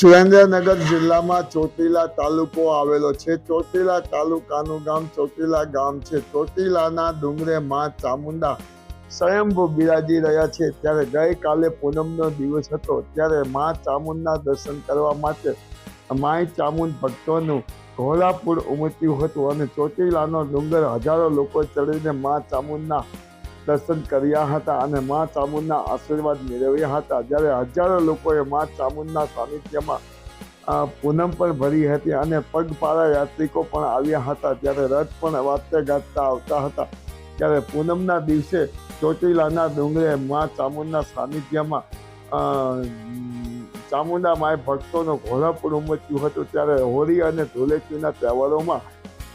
સુરેન્દ્રનગર જિલ્લામાં ચોટીલા તાલુકો આવેલો છે. ચોટીલા તાલુકાનું ગામ ચોટીલા ગામ છે. ચોટીલાના ડુંગરે માં ચામુંડા સ્વયંભૂ બિરાજી રહ્યા છે. ત્યારે ગઈકાલે પૂનમનો દિવસ હતો. ત્યારે માં ચામુંડના દર્શન કરવા માટે માય ચામુંડ ભક્તોનું ઘોડાપુર ઉમટ્યું હતું અને ચોટીલાનો ડુંગર હજારો લોકો ચડીને માં ચામુંડના દર્શન કર્યા હતા અને મા ચામુંડના આશીર્વાદ મેળવ્યા હતા. જ્યારે હજારો લોકોએ મા ચામુંડના સાનિધ્યમાં પૂનમ પણ ભરી હતી અને પગપાળા યાત્રિકો પણ આવ્યા હતા. ત્યારે રથ પણ વાત્ય ગાજતા આવતા હતા. ત્યારે પૂનમના દિવસે ચોટીલાના ડુંગરે મા ચામુંડના સાનિધ્યમાં ચામુંડા માય ભક્તોનો ઘોડાપુર ઉમટ્યું હતું. ત્યારે હોળી અને ધૂળેટીના તહેવારોમાં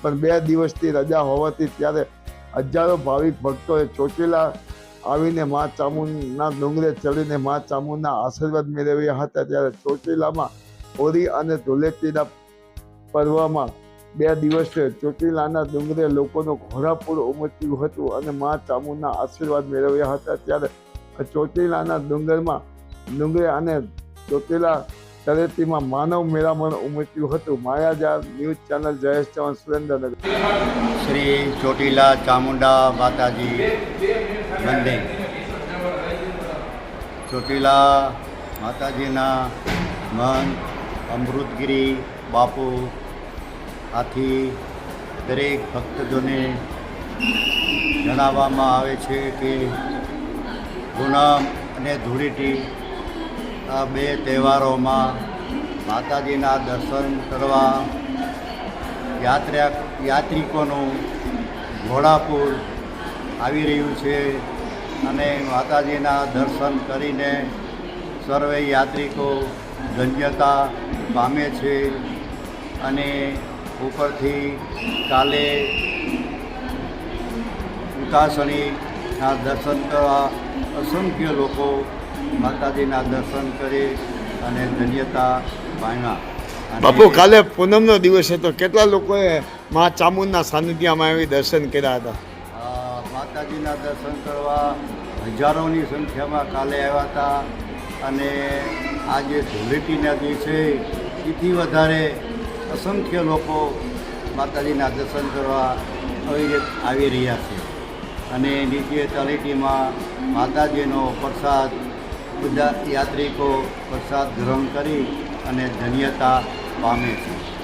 પણ બે દિવસથી રજા હોવાથી ત્યારે હજારો ભાવિક ભક્તોએ ચોટીલા આવીને મા ચામુંડના ડુંગરે ચડીને મા ચામુંડના આશીર્વાદ મેળવ્યા હતા. ત્યારે ચોટીલામાં હોળી અને ધૂળેટીના પર્વમાં બે દિવસે ચોટીલાના ડુંગરે લોકોનું ઘોડાપુર ઉમટ્યું હતું અને મા ચામુંડના આશીર્વાદ મેળવ્યા હતા. ત્યારે ચોટીલાના ડુંગરમાં ડુંગરે અને ચોટીલા તળેટીમાં માનવ મેળામણ ઉમટ્યું હતું. Mayajar news channel Jayesh Chavan Surendranagar. Shri Chotila Chamunda માતાજી મંદિર. ચોટીલા માતાજીના મન અમૃતગીરી બાપુ આથી દરેક ભક્તજોને જણાવવામાં આવે છે કે ગુણમ અને ધૂળેટી આ બે તહેવારોમાં માતાજીના દર્શન કરવા, યાત્રા યાત્રિકોનું ઘોડાપુર આવી રહ્યું છે અને માતાજીના દર્શન કરીને સર્વે યાત્રિકો ધન્યતા પામે છે અને ઉપરથી કાલે ઉતાસણીના દર્શન કરવા અસંખ્ય લોકો માતાજીના દર્શન કરી અને ધન્યતા પામ્યા. બાપુ કાલે પૂનમનો દિવસ હતો. કેટલા લોકોએ મા ચામુંડના સાનિધ્યમાં આવી દર્શન કર્યા હતા? માતાજીના દર્શન કરવા હજારોની સંખ્યામાં કાલે આવ્યા હતા. અને આ જે ધૂળેટીના દિવસે એથી વધારે અસંખ્ય લોકો માતાજીના દર્શન કરવા આવી આવી રહ્યા છે. અને નીચે તળેટીમાં માતાજીનો પ્રસાદ બધા યાત્રિકો પ્રસાદ ગ્રહણ કરી અને ધન્યતા પામે છે.